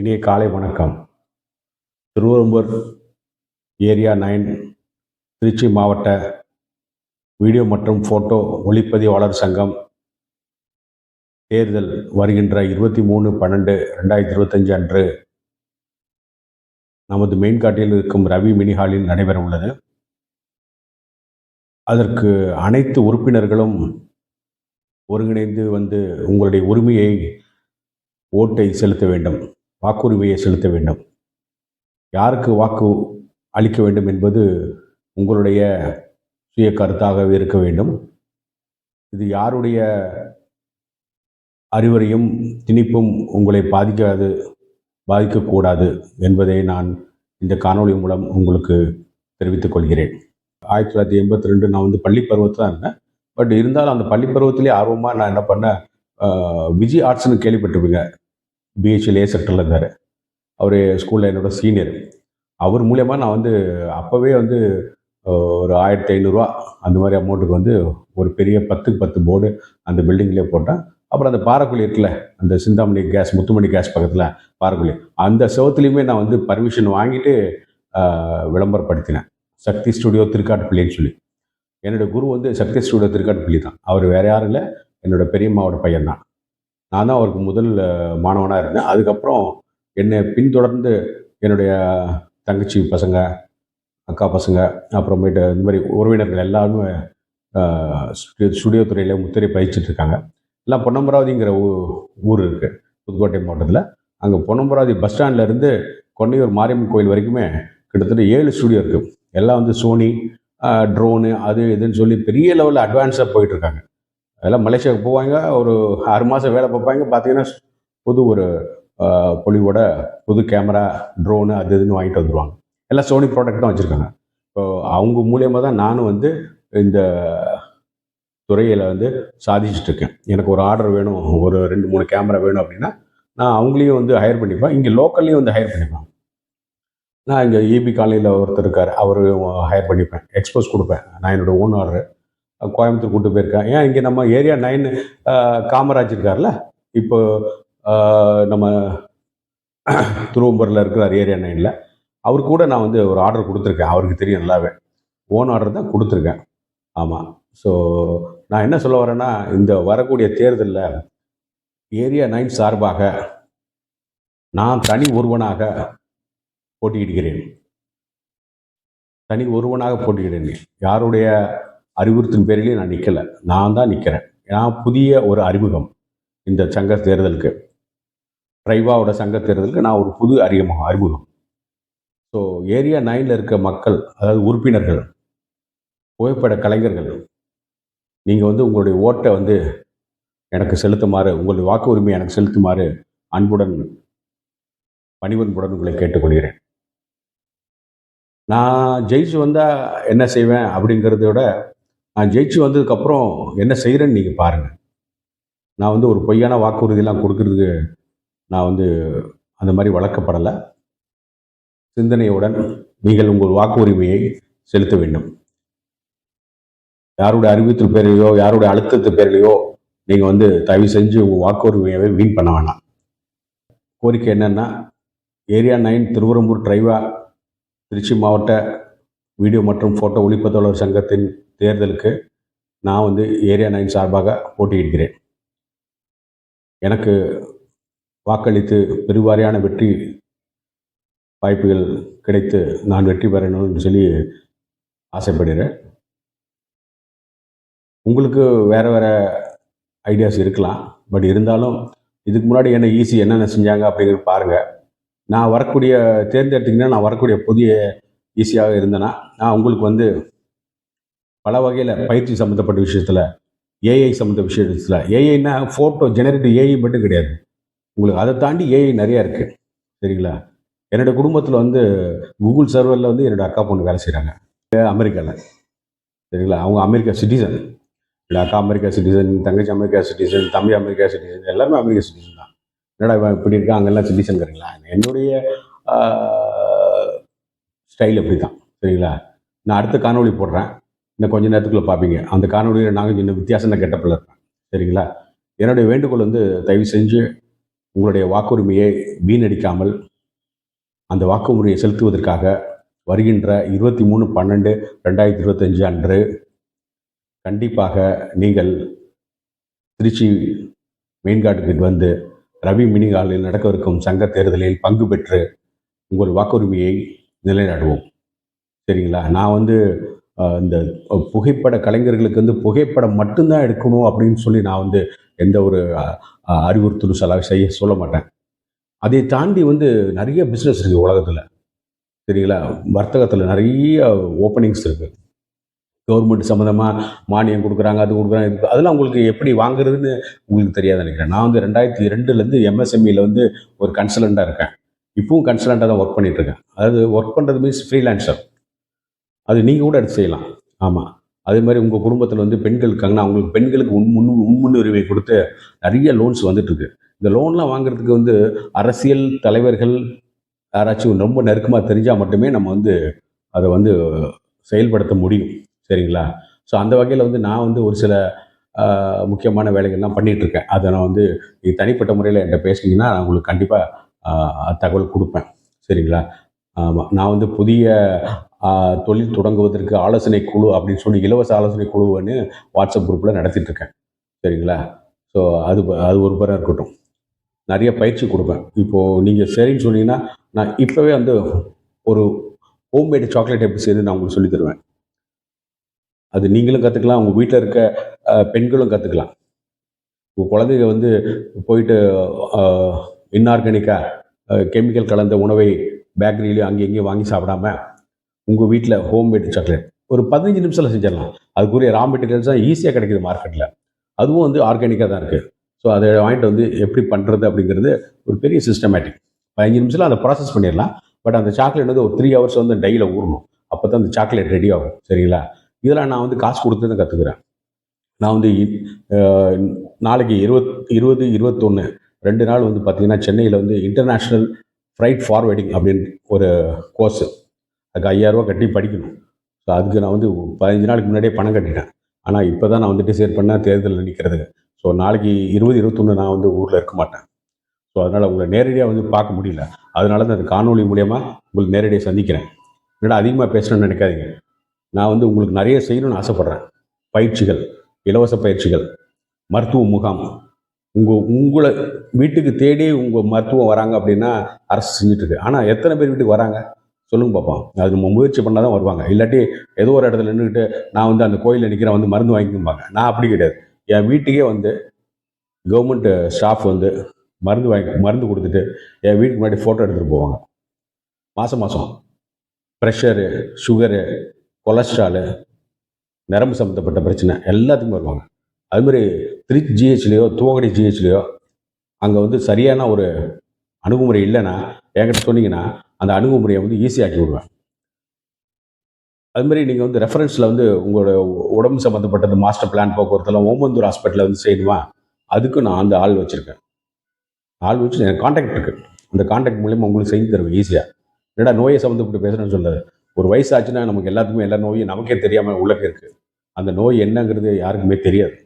இனிய காலை வணக்கம். திருவெரும்பூர் ஏரியா நைன் திருச்சி மாவட்ட வீடியோ மற்றும் ஃபோட்டோ ஒளிப்பதிவாளர் சங்கம் தேர்தல் வருகின்ற இருபத்தி மூணு பன்னெண்டு ரெண்டாயிரத்தி இருபத்தஞ்சு அன்று நமது மெயின்காட்டில் இருக்கும் ரவி மினிஹாலில் நடைபெற உள்ளது. அதற்கு அனைத்து உறுப்பினர்களும் ஒருங்கிணைந்து வந்து உங்களுடைய உரிமையை ஓட்டை செலுத்த வேண்டும். வாக்குரிமையை செலுத்த வேண்டும். யாருக்கு வாக்கு அளிக்க வேண்டும் என்பது உங்களுடைய சுய கருத்தாகவே இருக்க வேண்டும். இது யாருடைய அறிவுரையும் திணிப்பும் உங்களை பாதிக்காது பாதிக்கக்கூடாது என்பதை நான் இந்த காணொளி மூலம் உங்களுக்கு தெரிவித்துக் கொள்கிறேன். ஆயிரத்தி தொள்ளாயிரத்தி எண்பத்தி ரெண்டு நான் வந்து பள்ளி பருவத்தில் தான் இருந்தேன். பட் இருந்தாலும் அந்த பள்ளி பருவத்திலே ஆர்வமாக நான் என்ன பண்ணேன் விஜய் ஆர்ட்ஸ்னு கேள்விப்பட்டிருப்பீங்க. பிஹெச்எல் ஏ செக்டரில் இருந்தார். அவர் ஸ்கூலில் என்னோட சீனியர் அவர் மூலியமாக நான் வந்து அப்போவே வந்து ஒரு ஆயிரத்தி ஐநூறுரூவா அந்த மாதிரி அமௌண்ட்டுக்கு வந்து ஒரு பெரிய பத்துக்கு பத்து போர்டு அந்த பில்டிங்லேயே போட்டேன். அப்புறம் அந்த பாறைக்குழி இருக்குல்ல அந்த சிந்தாமணி கேஸ் முத்துமணி கேஸ் பக்கத்தில் பாறைக்குழி. அந்த செவத்துலேயுமே நான் வந்து பர்மிஷன் வாங்கிட்டு விளம்பரப்படுத்தினேன். சக்தி ஸ்டுடியோ திருக்காட்டுப்பள்ளின்னு சொல்லி. என்னோடய குரு வந்து சக்தி ஸ்டுடியோ திருக்காட்டுப்பள்ளி தான். அவர் வேற யாரும் இல்லை. என்னோடய பெரியம்மாவோட பையன் தான் நான் தான் அவருக்கு முதல் மாணவனாக இருந்தேன். அதுக்கப்புறம் என்னை பின்தொடர்ந்து என்னுடைய தங்கச்சி பசங்க அக்கா பசங்க அப்புறமேட்டு இந்த மாதிரி உறவினர்கள் எல்லாருமே ஸ்டுடியோ துறையில் முத்திரை பயிச்சுட்டு இருக்காங்க. எல்லாம் பொன்னம்பராவதிங்கிற ஊ ஊர் இருக்குது புதுக்கோட்டை மாவட்டத்தில். அங்கே பொன்னமராவதி பஸ் ஸ்டாண்ட்லேருந்து கொன்னையூர் மாரியம்மன் கோயில் வரைக்குமே கிட்டத்தட்ட ஏழு ஸ்டுடியோ இருக்குது எல்லாம் வந்து சோனி ட்ரோனு அது இதுன்னு சொல்லி பெரிய லெவலில் அட்வான்ஸாக போயிட்டுருக்காங்க அதெல்லாம் மலேசியாவுக்கு போவாங்க. ஒரு ஆறு மாதம் வேலை பார்ப்பாங்க. பார்த்தீங்கன்னா புது ஒரு பொலிவோட புது கேமரா ட்ரோனு அது இதுன்னு வாங்கிட்டு வந்துருவாங்க. எல்லாம் சோனி ப்ராடக்ட் தான் வச்சுருக்காங்க. இப்போ அவங்க மூலியமாக தான் நானும் வந்து இந்த துறையில் வந்து சாதிச்சுட்ருக்கேன் எனக்கு ஒரு ஆர்டர் வேணும் ஒரு ரெண்டு மூணு கேமரா வேணும் அப்படின்னா நான் அவங்களையும் வந்து ஹையர் பண்ணிப்பேன். இங்கே லோக்கல்லையும் வந்து ஹையர் பண்ணிப்பேன். நான் இங்கே இபி காலனியில் ஒருத்தர் இருக்கார். அவர் ஹையர் பண்ணிப்பேன். எக்ஸ்போஸ் கொடுப்பேன். நான் என்னோட ஓன் ஆர்டர் கோயம்புத்தூர் கூட்டு போயிருக்கேன் ஏன் இங்கே நம்ம ஏரியா நைன் காமராஜ் இருக்கார்ல? இப்போ நம்ம திருவம்பூரில் இருக்கிறார் ஏரியா நைனில் அவர் கூட நான் வந்து ஒரு ஆர்டர் கொடுத்துருக்கேன். அவருக்கு தெரியும் நல்லாவே. ஓன் ஆர்டர் தான் கொடுத்துருக்கேன். ஆமாம் ஸோ நான் என்ன சொல்ல வரேன்னா இந்த வரக்கூடிய தேர்தலில் ஏரியா நைன் சார்பாக நான் தனி ஒருவனாக போட்டியிடுகிறேன். தனி ஒருவனாக போட்டியிடுகிறேன். யாருடைய அறிவுறுத்தின் பேரிலே நான் நிற்கலை நான் தான் நிற்கிறேன் நான் புதிய ஒரு அறிமுகம் இந்த சங்க தேர்தலுக்கு. ட்ரைவாவோட சங்க தேர்தலுக்கு நான் ஒரு புது அறிமுகம் அறிமுகம். ஸோ ஏரியா நைனில் இருக்க மக்கள் அதாவது உறுப்பினர்கள் புகைப்பட கலைஞர்கள் நீங்கள் வந்து உங்களுடைய ஓட்டை வந்து எனக்கு செலுத்துமாறு உங்களுடைய வாக்கு உரிமையை எனக்கு செலுத்துமாறு அன்புடன் பணிவன்புடன் உங்களை கேட்டுக்கொள்கிறேன். நான் ஜெயிச்சு வந்தால் என்ன செய்வேன் அப்படிங்கிறத விட நான் ஜெயிச்சு வந்ததுக்கப்புறம் என்ன செய்கிறேன்னு நீங்கள் பாருங்கள் நான் வந்து ஒரு பொய்யான வாக்குறுதியெல்லாம் கொடுக்கறதுக்கு நான் வந்து அந்த மாதிரி வளர்க்கப்படலை. சிந்தனையுடன் நீங்கள் உங்கள் வாக்குரிமையை செலுத்த வேண்டும். யாருடைய அறிவித்தல் பேரிலையோ யாருடைய அழுத்தத்து பேரிலையோ நீங்கள் வந்து தயவு செஞ்சு உங்கள் வாக்குரிமையை வீண் பண்ண வேணாம். கோரிக்கை என்னென்னா ஏரியா நைன் திருவரம்பூர் டிரைவா திருச்சி மாவட்ட வீடியோ மற்றும் ஃபோட்டோ ஒளிப்பதிவாளர் சங்கத்தின் தேர்தலுக்கு நான் வந்து ஏரியா நைன் சார்பாக போட்டியிடுகிறேன். எனக்கு வாக்களித்து பெருவாரியான வெற்றி வாய்ப்புகள் கிடைத்து நான் வெற்றி பெறணும்னு சொல்லி ஆசைப்படுகிறேன். உங்களுக்கு வேறு வேறு ஐடியாஸ் இருக்கலாம். பட் இருந்தாலும் இதுக்கு முன்னாடி என்ன ஈஸி என்னென்ன செஞ்சாங்க அப்படிங்கிறது பாருங்கள் நான் வரக்கூடிய தேர்ந்தெடுத்தீங்கன்னா நான் வரக்கூடிய புதிய ஈஸியாக இருந்தேன்னா நான் உங்களுக்கு வந்து பல வகையில் பயிற்சி சம்மந்தப்பட்ட விஷயத்தில் ஏஐ சம்மந்த விஷயத்தில் ஏஐனா ஃபோட்டோ ஜெனரேட்டிவ் ஏஐ மட்டும் கிடையாது. உங்களுக்கு அதை தாண்டி ஏஐ நிறையா இருக்குது சரிங்களா? என்னோட குடும்பத்தில் வந்து கூகுள் சர்வரில் வந்து என்னோடய அக்கா பொண்ணு வேலை செய்கிறாங்க அமெரிக்காவில் சரிங்களா? அவங்க அமெரிக்கா சிட்டிசன் என்னோட அக்கா அமெரிக்கா சிட்டிசன் தங்கச்சி அமெரிக்கா சிட்டிசன் தம்பி அமெரிக்கா சிட்டிசன் எல்லாமே அமெரிக்கா சிட்டிசன் தான். என்னடா இப்படி இருக்கா அங்கெல்லாம் சிட்டிசன்கிறீங்களா என்னுடைய ஸ்டைல் அப்படி தான் சரிங்களா? நான் அடுத்த காணொளி போடுறேன். இன்னும் கொஞ்ச நேரத்துக்குள்ள பார்ப்பீங்க அந்த காணொலியில் நாங்கள் இன்னும் வித்தியாசம் கெட்டப்பில் இருப்பேன் சரிங்களா? என்னுடைய வேண்டுகோள் வந்து தயவு செஞ்சு உங்களுடைய வாக்குரிமையை வீணடிக்காமல் அந்த வாக்குரிமையை செலுத்துவதற்காக வருகின்ற இருபத்தி மூணு பன்னெண்டு ரெண்டாயிரத்தி இருபத்தஞ்சு அன்று கண்டிப்பாக நீங்கள் திருச்சி மெயின்காட்டுக்கு வந்து ரவி மினிகாலில் நடக்கவிருக்கும் சங்க தேர்தலில் பங்கு பெற்று உங்கள் வாக்குரிமையை நிலைநாடுவோம். சரிங்களா? நான் வந்து இந்த புகைப்பட கலைஞர்களுக்கு வந்து புகைப்படம் மட்டும்தான் எடுக்கணும் அப்படின்னு சொல்லி நான் வந்து எந்த ஒரு அறிவுறுத்தலும் சொல்ல செய்ய சொல்ல மாட்டேன். அதை தாண்டி வந்து நிறைய பிஸ்னஸ் இருக்குது உலகத்தில். சரிங்களா? வர்த்தகத்தில் நிறைய ஓப்பனிங்ஸ் இருக்குது கவர்மெண்ட் சம்மந்தமாக மானியம் கொடுக்குறாங்க அது கொடுக்குறாங்க. இது அதெல்லாம் உங்களுக்கு எப்படி வாங்குறதுன்னு உங்களுக்கு தெரியாது நினைக்கிறேன். நான் வந்து ரெண்டாயிரத்தி ரெண்டுலேருந்து எம்எஸ்எம்இயில் வந்து ஒரு கன்சல்டண்ட்டாக இருக்கேன். இப்பவும் கன்சல்டண்ட்டாக தான் ஒர்க் பண்ணிகிட்ருக்கேன் இருக்கேன். அதாவது ஒர்க் பண்ணுறது மீன்ஸ் ஃப்ரீலான்சர் அது நீங்கள் கூட எடுத்து செய்யலாம். ஆமாம் அதே மாதிரி உங்கள் குடும்பத்தில் வந்து பெண்கள் இருக்காங்கன்னா அவங்களுக்கு பெண்களுக்கு உன் முன் முன்னுரிமை கொடுத்து நிறைய லோன்ஸ் வந்துட்டுருக்கு. இந்த லோன்லாம் வாங்குறதுக்கு வந்து அரசியல் தலைவர்கள் யாராச்சும் ரொம்ப நெருக்கமாக தெரிஞ்சால் மட்டுமே நம்ம வந்து அதை வந்து செயல்படுத்த முடியும். சரிங்களா? ஸோ அந்த வகையில் வந்து நான் வந்து ஒரு சில முக்கியமான வேலைகள்லாம் பண்ணிகிட்ருக்கேன் அதை நான் வந்து தனிப்பட்ட முறையில் என்கிட்ட பேசுனீங்கன்னா நான் உங்களுக்கு கண்டிப்பாக தகவல் கொடுப்பேன். சரிங்களா? ஆமாம் நான் வந்து புதிய தொழில் தொடங்குவதற்கு ஆலோசனை குழு அப்படின்னு சொல்லி இலவச ஆலோசனை குழுன்னு வாட்ஸ்அப் குரூப்பில் நடத்திட்டுருக்கேன் சரிங்களா? ஸோ அது அது ஒரு பேராக இருக்கட்டும். நிறைய பயிற்சி கொடுப்பேன். இப்போது நீங்கள் சரின்னு சொன்னீங்கன்னா நான் இப்போவே வந்து ஒரு ஹோம்மேடு சாக்லேட் எப்படி செய்து நான் உங்களுக்கு சொல்லித் தருவேன். அது நீங்களும் கற்றுக்கலாம் உங்கள் வீட்டில் இருக்க பெண்களும் கற்றுக்கலாம் உங்கள் குழந்தைங்க வந்து போயிட்டு இன்ஆர்கானிக்காக கெமிக்கல் கலந்த உணவை பேக்கரியிலையும் அங்கேயும் இங்கேயும் வாங்கி சாப்பிடாம உங்கள் வீட்டில் ஹோம்மேட் சாக்லேட் ஒரு பதினஞ்சு நிமிஷத்தில் செஞ்சிடலாம். அதுக்குரிய ரா மெட்டீரியல்ஸ் தான் ஈஸியாக கிடைக்குது மார்க்கெட்டில் அதுவும் வந்து ஆர்கானிக்காக தான் இருக்குது ஸோ அதை வாங்கிட்டு வந்து எப்படி பண்ணுறது அப்படிங்கிறது ஒரு பெரிய சிஸ்டமேட்டிக் பதினஞ்சு நிமிஷத்தில் அதை ப்ராசஸ் பண்ணிடலாம். பட் அந்த சாக்லேட் வந்து ஒரு த்ரீ ஹவர்ஸ் வந்து டையில் ஊறணும். அப்போ தான் அந்த சாக்லேட் ரெடி ஆகும். சரிங்களா? இதெல்லாம் நான் வந்து காசு கொடுத்து தான் கற்றுக்குறேன் நான் வந்து நாளைக்கு இருபத் இருபது இருபத்தொன்று ரெண்டு நாள் வந்து பார்த்திங்கன்னா சென்னையில் வந்து இன்டர்நேஷ்னல் ஃப்ரைட் ஃபார்வேர்டிங் அப்படின்னு ஒரு கோர்ஸு அதுக்கு ஐயாயிரரூவா கட்டி படிக்கணும். ஸோ அதுக்கு நான் வந்து பதினஞ்சு நாளுக்கு முன்னாடியே பணம் கட்டிட்டேன். ஆனால் இப்போ தான் நான் வந்து டிசைட் பண்ணால் தேர்தலில் நிற்கிறதுக்கு ஸோ நாளைக்கு இருபது இருபத்தொன்று நான் வந்து ஊரில் இருக்க மாட்டேன். ஸோ அதனால் உங்களை நேரடியாக வந்து பார்க்க முடியல. அதனால தான் அந்த காணொலி மூலயமா உங்களுக்கு நேரடியாக சந்திக்கிறேன். என்னடா அதிகமாக பேசணும்னு நினைக்காதீங்க. நான் வந்து உங்களுக்கு நிறைய செய்யணும்னு ஆசைப்பட்றேன். பயிற்சிகள் இலவச பயிற்சிகள் மருத்துவ முகாம். உங்கள் உங்களை வீட்டுக்கு தேடி உங்கள் மருத்துவம் வராங்க அப்படின்னா அரசு செஞ்சுட்ருக்கு. ஆனால் எத்தனை பேர் வீட்டுக்கு வராங்க? சொல்லுங்க பார்ப்போம் அது நம்ம முயற்சி பண்ணால் தான் வருவாங்க. இல்லாட்டி ஏதோ ஒரு இடத்துல நின்றுக்கிட்டு நான் வந்து அந்த கோயிலில் நிற்கிறேன் வந்து மருந்து வாங்கிக்கும்பாங்க. நான் அப்படி கிடையாது. என் வீட்டுக்கே வந்து கவர்மெண்ட் ஸ்டாஃப் வந்து மருந்து வாங்கி மருந்து கொடுத்துட்டு என் வீட்டுக்கு முன்னாடி ஃபோட்டோ எடுத்துகிட்டு போவாங்க. மாதம் மாதம் ப்ரெஷரு சுகரு கொலஸ்ட்ராலு நரம்பு சம்மந்தப்பட்ட பிரச்சனை எல்லாத்துக்கும் வருவாங்க. அது மாதிரி திருச்சி ஜிஹெச்லேயோ துவகடி ஜிஹெச்லேயோ அங்கே வந்து சரியான ஒரு அணுகுமுறை இல்லைன்னா என்கிட்ட சொன்னீங்கன்னா அந்த அணுகுமுறையை வந்து ஈஸியாக்கி விடுவேன். அது மாதிரி நீங்கள் வந்து ரெஃபரன்ஸில் வந்து உங்களோட உடம்பு சம்மந்தப்பட்டது மாஸ்டர் பிளான் போக்குவரத்துலாம் ஓமந்தூர் ஹாஸ்பிட்டலில் வந்து செய்யணுமா? அதுக்கும் நான் அந்த ஆள் வச்சுருக்கேன். ஆள் வச்சு எனக்கு காண்டாக்ட் இருக்குது அந்த காண்டாக்ட் மூலியமாக உங்களுக்கு செஞ்சு தருவேன் ஈஸியாக என்னடா நோயை சம்மந்தப்பட்டு பேசுகிறேன்னு சொல்லாது ஒரு வயசாச்சுன்னா நமக்கு எல்லாத்துக்குமே எல்லா நோயும் நமக்கே தெரியாமல் உள்ளே இருக்குது அந்த நோய் என்னங்கிறது யாருக்குமே தெரியாது.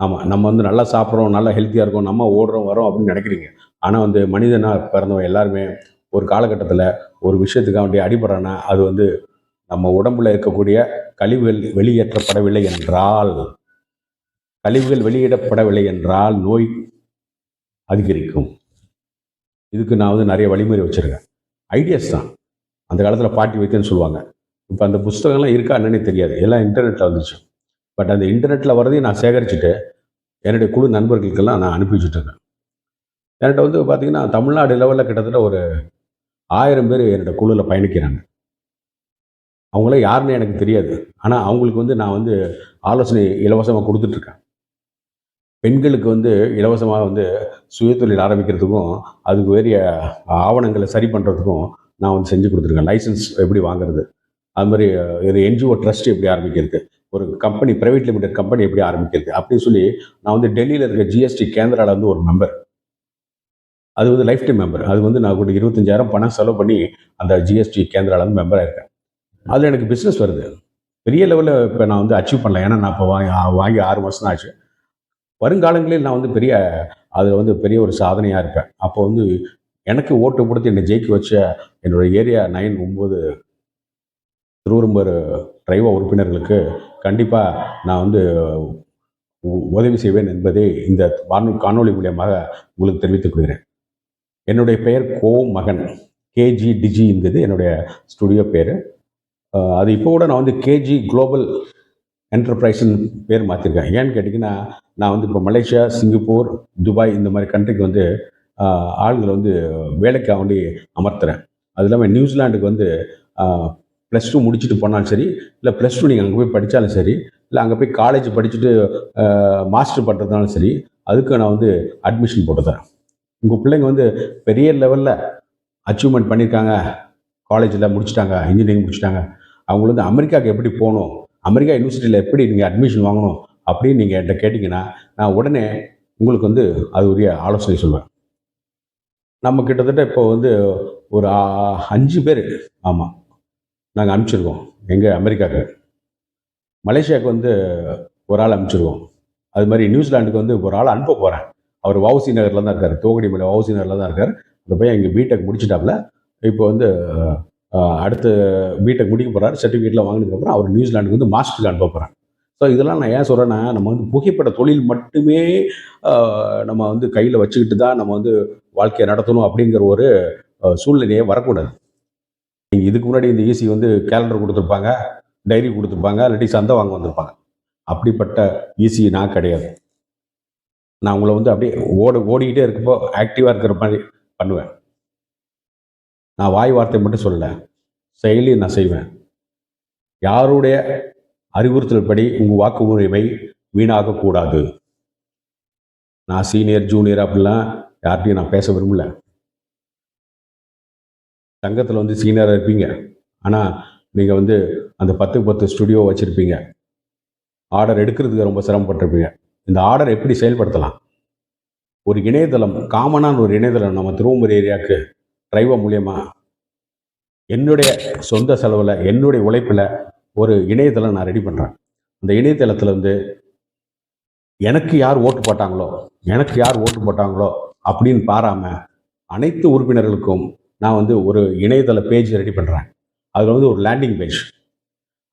ஆமாம் நம்ம வந்து நல்லா சாப்பிட்றோம் நல்லா ஹெல்த்தியாக இருக்கோம் நம்ம ஓடுறோம் வரோம் அப்படின்னு நினைக்கிறீங்க. ஆனால் வந்து மனிதனாக பிறந்தவன் எல்லாருமே ஒரு காலகட்டத்தில் ஒரு விஷயத்துக்காக வேண்டிய அடிபடுறான்னா அது வந்து நம்ம உடம்புல இருக்கக்கூடிய கழிவுகள் வெளியேற்றப்படவில்லை என்றால் கழிவுகள் வெளியிடப்படவில்லை என்றால் நோய் அதிகரிக்கும். இதுக்கு நான் வந்து நிறைய வழிமுறை வச்சுருக்கேன். ஐடியாஸ் தான். அந்த காலத்தில் பாட்டி வைத்தேன்னு சொல்லுவாங்க. இப்போ அந்த புஸ்தகங்கள்லாம் இருக்கா என்னன்னே தெரியாது. எல்லாம் இன்டர்நெட்டில் வந்துச்சு பட் அந்த இன்டர்நெட்டில் வரதையும் நான் சேகரிச்சுட்டு என்னுடைய குழு நண்பர்களுக்கெல்லாம் நான் அனுப்பி வச்சுட்டு இருக்கேன் என்கிட்ட வந்து பார்த்தீங்கன்னா தமிழ்நாடு லெவலில் கிட்டத்தட்ட ஒரு ஆயிரம் பேர் என்னோடய குழுவில் பயணிக்கிறாங்க. அவங்கள யாருன்னு எனக்கு தெரியாது. ஆனால் அவங்களுக்கு வந்து நான் வந்து ஆலோசனை இலவசமாக கொடுத்துட்ருக்கேன் பெண்களுக்கு வந்து இலவசமாக வந்து சுயதொழில் ஆரம்பிக்கிறதுக்கும் அதுக்கு வேறிய ஆவணங்களை சரி பண்ணுறதுக்கும் நான் வந்து செஞ்சு கொடுத்துருக்கேன். லைசன்ஸ் எப்படி வாங்குறது? அது மாதிரி இது என்ஜிஓ ட்ரஸ்ட் எப்படி ஆரம்பிக்கிறது ஒரு கம்பெனி பிரைவேட் லிமிடெட் கம்பெனி எப்படி ஆரம்பிக்கிறது? அப்படின்னு சொல்லி நான் வந்து டெல்லியில் இருக்க ஜிஎஸ்டி கேந்திராவில் வந்து ஒரு மெம்பர் அது வந்து லைஃப் டைம் மெம்பர் அது வந்து நான் கூட இருபத்தஞ்சாயிரம் பணம் செலவு பண்ணி அந்த ஜிஎஸ்டி கேந்திராவில் வந்து மெம்பராக இருக்கேன் அதில் எனக்கு பிஸ்னஸ் வருது. பெரிய லெவலில் இப்போ நான் வந்து அச்சீவ் பண்ணல. ஏன்னா நான் இப்போ வாங்கி வாங்கி ஆறு மாதம் ஆச்சு. வருங்காலங்களில் நான் வந்து பெரிய அதில் வந்து பெரிய ஒரு சாதனையாக இருப்பேன். அப்போ வந்து எனக்கு ஓட்டு கொடுத்து என்னை ஜெயிக்க வச்ச என்னோட ஏரியா நைன் ஒம்பது திருவரும்பர் டிரைவ உறுப்பினர்களுக்கு கண்டிப்பாக நான் வந்து உதவி செய்வேன் என்பதை இந்த வானொலி காணொளி மூலியமாக உங்களுக்கு தெரிவித்துக் கொள்கிறேன். என்னுடைய பெயர் கோ மகன். கேஜி டிஜி என்பது என்னுடைய ஸ்டுடியோ பேர். அது இப்போ கூட நான் வந்து கேஜி குளோபல் என்டர்பிரைஸ்னு பேர் மாற்றிருக்கேன் ஏன்னு கேட்டிங்கன்னா நான் வந்து இப்போ மலேசியா சிங்கப்பூர் துபாய் இந்த மாதிரி கண்ட்ரிக்கு வந்து ஆளுங்களை வந்து வேலைக்காக வேண்டி அமர்த்துறேன். அது இல்லாமல் நியூசிலாண்டுக்கு வந்து ப்ளஸ் டூ முடிச்சுட்டு போனாலும் சரி இல்லை ப்ளஸ் டூ நீங்கள் அங்கே போய் படித்தாலும் சரி இல்லை அங்கே போய் காலேஜ் படிச்சுட்டு மாஸ்டர் பண்ணுறதுனாலும் சரி அதுக்கு நான் வந்து அட்மிஷன் போட்டு தரேன். உங்கள் பிள்ளைங்க வந்து பெரிய லெவலில் அச்சீவ்மெண்ட் பண்ணியிருக்காங்க காலேஜில் முடிச்சிட்டாங்க இன்ஜினியரிங் முடிச்சிட்டாங்க. அவங்கள வந்து அமெரிக்காவுக்கு எப்படி போகணும் அமெரிக்கா யூனிவர்சிட்டியில் எப்படி நீங்கள் அட்மிஷன் வாங்கணும் அப்படின்னு நீங்கள் என்கிட்ட கேட்டிங்கன்னா நான் உடனே உங்களுக்கு வந்து அது உரிய ஆலோசனை சொல்வேன். நம்ம கிட்டத்தட்ட இப்போ வந்து ஒரு அஞ்சு பேர். ஆமாம் நாங்கள் அனுப்பிச்சிருக்கோம் எங்கள் அமெரிக்காவுக்கு மலேசியாவுக்கு வந்து ஒரு ஆள் அனுப்பிச்சிருக்கோம் அது மாதிரி நியூசிலாண்டுக்கு வந்து ஒரு ஆள் அனுப்ப போகிறேன் அவர் வவுசி நகரில் தான் இருக்கார். தோகடி மலை வவுசி நகரில் தான் இருக்கார். அந்த பையன் இங்கே பீடெக் முடிச்சிட்டாப்புல. இப்போ வந்து அடுத்து பீடெக் முடிக்க போகிறார் சர்டிஃபிகேட்லாம் வாங்கினதுக்கப்புறம் அவர் நியூசிலாண்டுக்கு வந்து மாஸ்டருக்கு அனுப்ப போகிறேன் ஸோ இதெல்லாம் நான் ஏன் சொல்கிறேன்னா நம்ம வந்து புகைப்பட தொழில் மட்டுமே நம்ம வந்து கையில் வச்சுக்கிட்டு தான் நம்ம வந்து வாழ்க்கையை நடத்தணும் அப்படிங்கிற ஒரு சூழ்நிலையே வரக்கூடாது. நீங்கள் இதுக்கு முன்னாடி இந்த ஈசி வந்து கேலண்டர் கொடுத்துருப்பாங்க டைரி கொடுத்துருப்பாங்க இல்லாட்டி சந்தை வாங்க வந்திருப்பாங்க. அப்படிப்பட்ட ஈசி நான் கிடையாது. நான் உங்களை வந்து அப்படியே ஓட ஓடிக்கிட்டே இருக்கப்போ ஆக்டிவாக இருக்கிற மாதிரி பண்ணுவேன். நான் வாய் வார்த்தை மட்டும் சொல்லலை செயலையும் நான் செய்வேன். யாருடைய அறிவுறுத்தல் படி உங்கள் வாக்கு உரிமை வீணாகக்கூடாது. நான் சீனியர் ஜூனியர் அப்படிலாம் யார்கிட்டையும் நான் பேச விரும்பல. சங்கத்தில் வந்து சீனியராக இருப்பீங்க. ஆனால் நீங்கள் வந்து அந்த பத்துக்கு பத்து ஸ்டுடியோ வச்சுருப்பீங்க. ஆர்டர் எடுக்கிறதுக்கு ரொம்ப சிரமப்பட்டிருப்பீங்க. இந்த ஆர்டர் எப்படி செயல்படுத்தலாம்? ஒரு இணையதளம் காமனான ஒரு இணையதளம் நம்ம திருவம்பூர் ஏரியாவுக்கு டிரைவர் மூலியமா என்னுடைய சொந்த செலவில் என்னுடைய உழைப்பில் ஒரு இணையதளம் நான் ரெடி பண்ணுறேன் அந்த இணையதளத்தில் வந்து எனக்கு யார் ஓட்டு போட்டாங்களோ எனக்கு யார் ஓட்டு போட்டாங்களோ அப்படின்னு பாராமல் அனைத்து உறுப்பினர்களுக்கும் நான் வந்து ஒரு இணையதள பேஜ் ரெடி பண்ணுறேன் அதில் வந்து ஒரு லேண்டிங் பேஜ்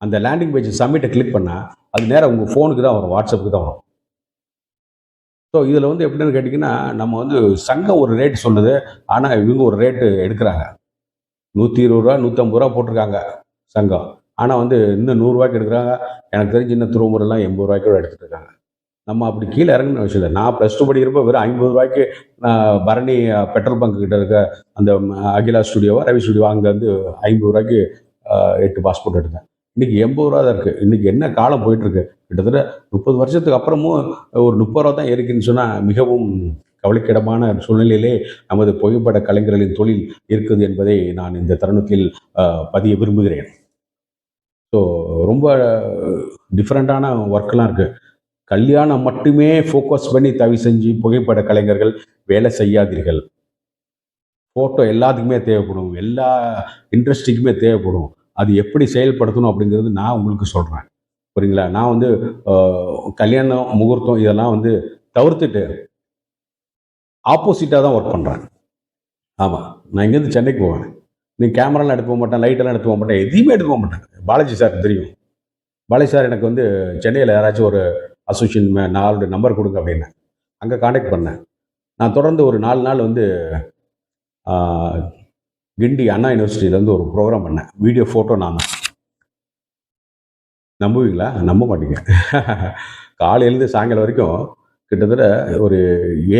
அந்த லேண்டிங் பேஜ் சப்மிட்டை கிளிக் பண்ணால் அது நேராக உங்கள் ஃபோனுக்கு தான் வரும் வாட்ஸ்அப்புக்கு தான் வரும். ஸோ இதில் வந்து எப்படின்னு கேட்டிங்கன்னா நம்ம வந்து சங்கம் ஒரு ரேட் சொல்லுது ஆனால் இவங்க ஒரு ரேட்டு எடுக்கிறாங்க. நூற்றி இருபது ரூபா நூற்றம்பது ரூபா போட்டிருக்காங்க சங்கம். ஆனால் வந்து இன்னும் நூறுரூவாய்க்கு எடுக்கிறாங்க. எனக்கு தெரிஞ்சு இன்னும் திருவம்பூரெல்லாம் எண்பது ரூபாய்க்கு கூட இருக்காங்க. நம்ம அப்படி கீழே இறங்கணும் விஷயம் இல்லை. நான் ப்ளஸ் டூ படிக்கிறப்ப வெறும் ஐம்பது ரூபாய்க்கு நான் பரணி பெட்ரோல் பங்க் கிட்ட இருக்க அந்த அகிலா ஸ்டுடியோவா ரவி ஸ்டுடியோ அங்கே வந்து ஐம்பது ரூபாய்க்கு எட்டு பாஸ்போர்ட் எடுத்தேன். இன்னைக்கு எண்பது ரூபா தான் இருக்குது இன்னைக்கு என்ன காலம் போயிட்டுருக்கு கிட்டத்தட்ட முப்பது வருஷத்துக்கு அப்புறமும் ஒரு முப்பது ரூபா தான் இருக்குன்னு சொன்னால் மிகவும் கவலைக்கிடமான சூழ்நிலையிலே நமது புகைப்பட கலைஞர்களின் தொழில் இருக்குது என்பதை நான் இந்த தருணத்தில் பதிய விரும்புகிறேன். ஸோ ரொம்ப டிஃப்ரெண்ட்டான ஒர்க்கெலாம் இருக்குது கல்யாணம் மட்டுமே ஃபோக்கஸ் பண்ணி தவி செஞ்சு புகைப்பட கலைஞர்கள் வேலை செய்யாதீர்கள். ஃபோட்டோ எல்லாத்துக்குமே தேவைப்படும். எல்லா இண்டஸ்ட்ரிக்குமே தேவைப்படும். அது எப்படி செயல்படுத்தணும் அப்படிங்கிறது நான் உங்களுக்கு சொல்கிறேன் புரியுங்களா? நான் வந்து கல்யாணம் முகூர்த்தம் இதெல்லாம் வந்து தவிர்த்துட்டு ஆப்போசிட்டாக தான் ஒர்க் பண்ணுறேன் ஆமாம் நான் இங்கேருந்து சென்னைக்கு போவேன். நீ கேமராலாம் எடுக்க போக மாட்டேன் லைட்டெல்லாம் எடுக்க போக மாட்டேன் எதையுமே எடுக்க போக மாட்டேன். பாலாஜி சார் தெரியும். பாலாஜி சார் எனக்கு வந்து சென்னையில் யாராச்சும் ஒரு அசோசியேஷன் நாலு நம்பர் கொடுங்க அப்படின்னு. அங்கே காண்டாக்ட் பண்ணேன். நான் தொடர்ந்து ஒரு நாலு நாள் வந்து கிண்டி அண்ணா யூனிவர்சிட்டியிலேருந்து ஒரு ப்ரோக்ராம் பண்ணேன். வீடியோ ஃபோட்டோ நான் நம்புவீங்களா? நம்ப மாட்டீங்க. காலையிலேருந்து சாயங்காலம் வரைக்கும் கிட்டத்தட்ட ஒரு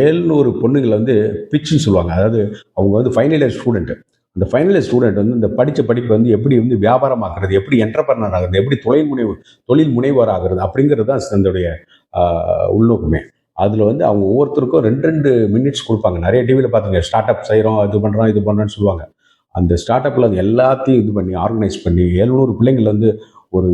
ஏழ்நூறு பொண்ணுங்களை வந்து பிச்சுன்னு சொல்லுவாங்க. அதாவது அவங்க வந்து ஃபைனல் இயர் ஸ்டூடெண்ட்டு அந்த ஃபைனல் ஸ்டூடெண்ட் வந்து இந்த படித்த படிப்பை வந்து எப்படி வந்து வியாபாரமாக்குறது எப்படி என்டர்பிரனர் ஆகுறது எப்படி தொழில் முனைவு தொழில் முனைவர் ஆகுறது அப்படிங்கிறது தான் அதனுடைய ஆஹ், உள்நோக்கமே. அதில் வந்து அவங்க ஒவ்வொருத்தருக்கும் ரெண்டு ரெண்டு மினிட்ஸ் கொடுப்பாங்க. நிறைய டிவியில் பார்த்துங்க ஸ்டார்ட் அப் செய்கிறோம் இது பண்ணுறோம் இது பண்ணுறோன்னு சொல்லுவாங்க. அந்த ஸ்டார்ட் அப்பில் அது எல்லாத்தையும் இது பண்ணி ஆர்கனைஸ் பண்ணி எழுநூறு பிள்ளைங்கள வந்து ஒரு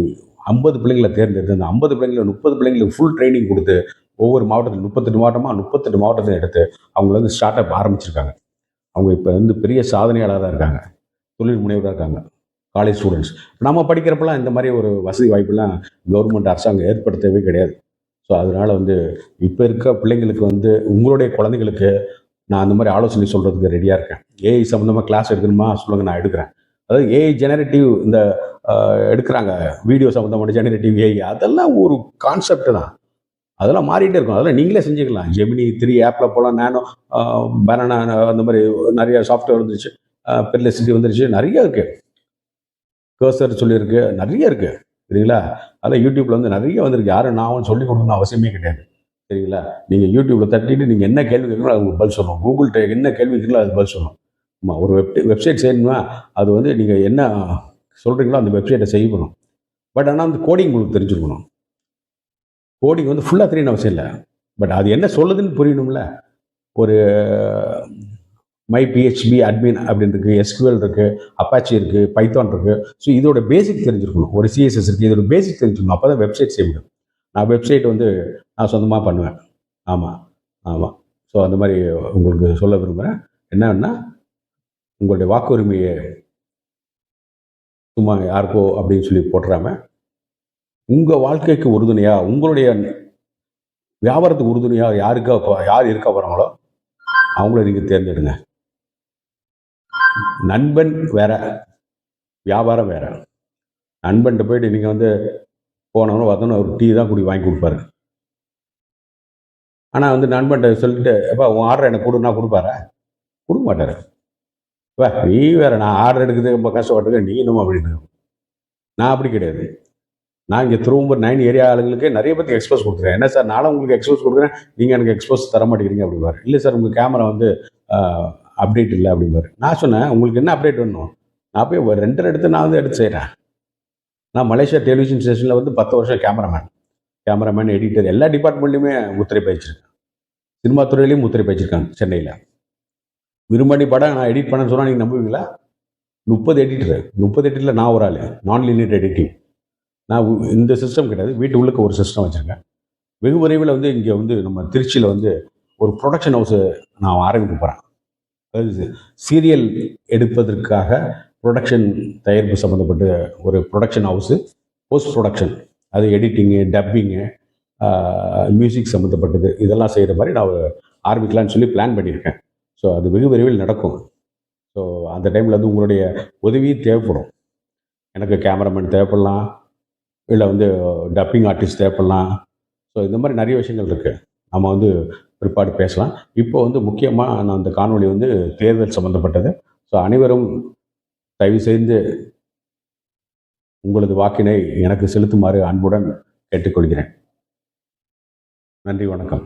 ஐம்பது பிள்ளைங்களை தேர்ந்தெடுத்து அந்த ஐம்பது பிள்ளைங்கள முப்பது பிள்ளைங்களுக்கு ஃபுல் ட்ரைனிங் கொடுத்து ஒவ்வொரு மாவட்டத்தில் முப்பத்தெட்டு மாவட்டமாக முப்பத்தெட்டு மாவட்டத்தையும் எடுத்து அவங்க வந்து ஸ்டார்ட் அப் ஆரம்பிச்சிருக்காங்க. அவங்க இப்போ வந்து பெரிய சாதனையாளராக இருக்காங்க. தொழில் முனைவராக இருக்காங்க. காலேஜ் ஸ்டூடெண்ட்ஸ் நம்ம படிக்கிறப்பெல்லாம் இந்த மாதிரி ஒரு வசதி வாய்ப்புலாம் கவர்மெண்ட் அரசாங்கம் ஏற்படுத்தவே கிடையாது. ஸோ அதனால் வந்து இப்போ இருக்க பிள்ளைங்களுக்கு வந்து உங்களுடைய குழந்தைங்களுக்கு நான் அந்த மாதிரி ஆலோசனை சொல்கிறதுக்கு ரெடியாக இருக்கேன். ஏஐ சம்மந்தமாக கிளாஸ் எடுக்கணுமா? சொல்லுங்கள் நான் எடுக்கிறேன். அதாவது ஏஐ ஜெனரேட்டிவ் இந்த எடுக்கிறாங்க. வீடியோ சம்மந்தமான ஜெனரேட்டிவ் ஏஐ அதெல்லாம் ஒரு கான்செப்ட் தான். அதெல்லாம் மாறிட்டே இருக்கும். அதெல்லாம் நீங்களே செஞ்சுக்கலாம். ஜெமினி த்ரீ ஆப்பில் போகலாம் நானோ பனானா அந்த மாதிரி நிறைய சாஃப்ட்வேர் வந்துருச்சு. பெர்லெசிட்டி வந்துருச்சு. நிறைய இருக்கு. கர்சர் சொல்லியிருக்கு. நிறைய இருக்கு. சரிங்களா? அதெல்லாம் யூடியூப்ல வந்து நிறைய வந்திருக்கு. யாரும் நான் ஒன்றும் சொல்லி கொடுக்கணும் அவசியமே கிடையாது. சரிங்களா? நீங்கள் யூடியூப்பில் தட்டிட்டு நீங்கள் என்ன கேள்வி கேட்கணும் அது பதில் சொல்லணும் கூகுள்கிட்ட என்ன கேள்வி கேட்கணும் அது பதில் சொல்லணும் ஆமாம் ஒரு வெப் வெப்சைட் செய்யணுமா அது வந்து நீங்கள் என்ன சொல்கிறீங்களோ அந்த வெப்சைட்டை செய்யணும் பட் ஆனால் அந்த கோடிங் உங்களுக்கு தெரிஞ்சுருக்கணும். கோடிங் வந்து ஃபுல்லாக தெரியணும் அவசியம் இல்லை. பட் அது என்ன சொல்லுதுன்னு புரியணும்ல? ஒரு மை பிஹெச்பி அட்மின் அப்படின்னு இருக்குது எஸ்கியூஎல் இருக்குது அப்பாச்சி இருக்குது பைத்தான் இருக்குது ஸோ இதோட பேசிக் தெரிஞ்சிருக்கணும். ஒரு சிஎஸ்எஸ் இருக்குது இதோட பேசிக் தெரிஞ்சிருக்கணும். அப்போ தான் வெப்சைட் செய்ய முடியும். நான் வெப்சைட் வந்து நான் சொந்தமாக பண்ணுவேன். ஆமாம் ஆமாம் ஸோ அந்த மாதிரி உங்களுக்கு சொல்ல விரும்புகிறேன் என்னன்னா உங்களுடைய வாக்குரிமையை சும்மா யாருக்கோ அப்படின்னு சொல்லி போட்டுறாம உங்கள் வாழ்க்கைக்கு உறுதுணையாக உங்களுடைய வியாபாரத்துக்கு உறுதுணையாக யாருக்கா யார் இருக்க போகிறாங்களோ அவங்கள நீங்கள் தேர்ந்தெடுங்க. நண்பன் வேற வியாபாரம் வேற. நண்பன்கிட்ட போயிட்டு நீங்கள் வந்து போனவனும் வந்தவனும் ஒரு டீ தான் குடி வாங்கி கொடுப்பாரு. ஆனால் வந்து நண்பன்கிட்ட சொல்லிட்டு எப்போ உன் ஆர்டர் எனக்கு கொடுன்னா கொடுப்பாரா? கொடுக்க மாட்டார். இப்போ நீ வேற நான் ஆர்டர் எடுக்கிறது ரொம்ப கஷ்டப்பட்டுருக்கேன் நீ என்னமோ அப்படின்னு நான் அப்படி கிடையாது. நான் இங்கே திருவம்பூர் நைன் ஏரியா ஆளுங்களுக்கு நிறைய பேருக்கு எக்ஸ்போஸ் கொடுக்குறேன். என்ன சார் நானும் உங்களுக்கு எக்ஸ்போஸ் கொடுக்குறேன். நீங்கள் எனக்கு எக்ஸ்போஸ் தர மாட்டேங்கிறீங்க அப்படிம்பாரு. இல்லை சார் உங்கள் கேமரா வந்து அப்டேட் இல்லை அப்படிம்பாரு. நான் சொன்னேன் உங்களுக்கு என்ன அப்டேட் வேணும்? நான் போய் ஒரு ரெண்டரை எடுத்து நான் வந்து எடுத்து செய்கிறேன் நான் மலேசியா டெலிவிஷன் ஸ்டேஷனில் வந்து பத்து வருஷம் கேமராமேன் கேமராமேன் எடிட்டர் எல்லா டிபார்ட்மெண்ட்லையுமே முத்திரை பயிச்சிருக்கேன் சினிமா துறையிலையும் முத்திரை பயிச்சிருக்காங்க சென்னையில். விரும்பாண்டி படம் நான் எடிட் பண்ணேன்னு சொன்னால் நீங்கள் நம்புவீங்களா? முப்பது எடிட்டர் முப்பது எடிட்டரில் நான் ஒரு ஆள். நான் லினியர் எடிட்டிங் நான் இந்த சிஸ்டம் கிடையாது. வீட்டு உள்ளுக்கு ஒரு சிஸ்டம் வச்சுருக்கேன். வெகு விரைவில் வந்து இங்கே வந்து நம்ம திருச்சியில் வந்து ஒரு ப்ரொடக்ஷன் ஹவுஸு நான் ஆரம்பிக்க போகிறேன் அதாவது சீரியல் எடுப்பதற்காக ப்ரொடக்ஷன் தயாரிப்பு சம்மந்தப்பட்ட ஒரு ப்ரொடக்ஷன் ஹவுஸு போஸ்ட் ப்ரொடக்ஷன் அது எடிட்டிங்கு டப்பிங்கு மியூசிக் சம்மந்தப்பட்டது இதெல்லாம் செய்கிற மாதிரி நான் ஆரம்பிக்கலான்னு ஆரம்பிக்கலாம்னு சொல்லி பிளான் பண்ணியிருக்கேன். ஸோ அது வெகு விரைவில் நடக்கும். ஸோ அந்த டைமில் வந்து உங்களுடைய உதவி தேவைப்படும். எனக்கு கேமராமேன் தேவைப்படலாம். இல்லை வந்து டப்பிங் ஆர்டிஸ்ட் தேவைப்படலாம். ஸோ இந்த மாதிரி நிறைய விஷயங்கள் இருக்குது நம்ம வந்து பிற்பாடு பேசலாம். இப்போ வந்து முக்கியமாக நான் அந்த காணொளி வந்து தேர்தல் சம்மந்தப்பட்டது ஸோ அனைவரும் தயவு செய்து உங்களது வாக்கினை எனக்கு செலுத்துமாறு அன்புடன் கேட்டுக்கொள்கிறேன். நன்றி வணக்கம்.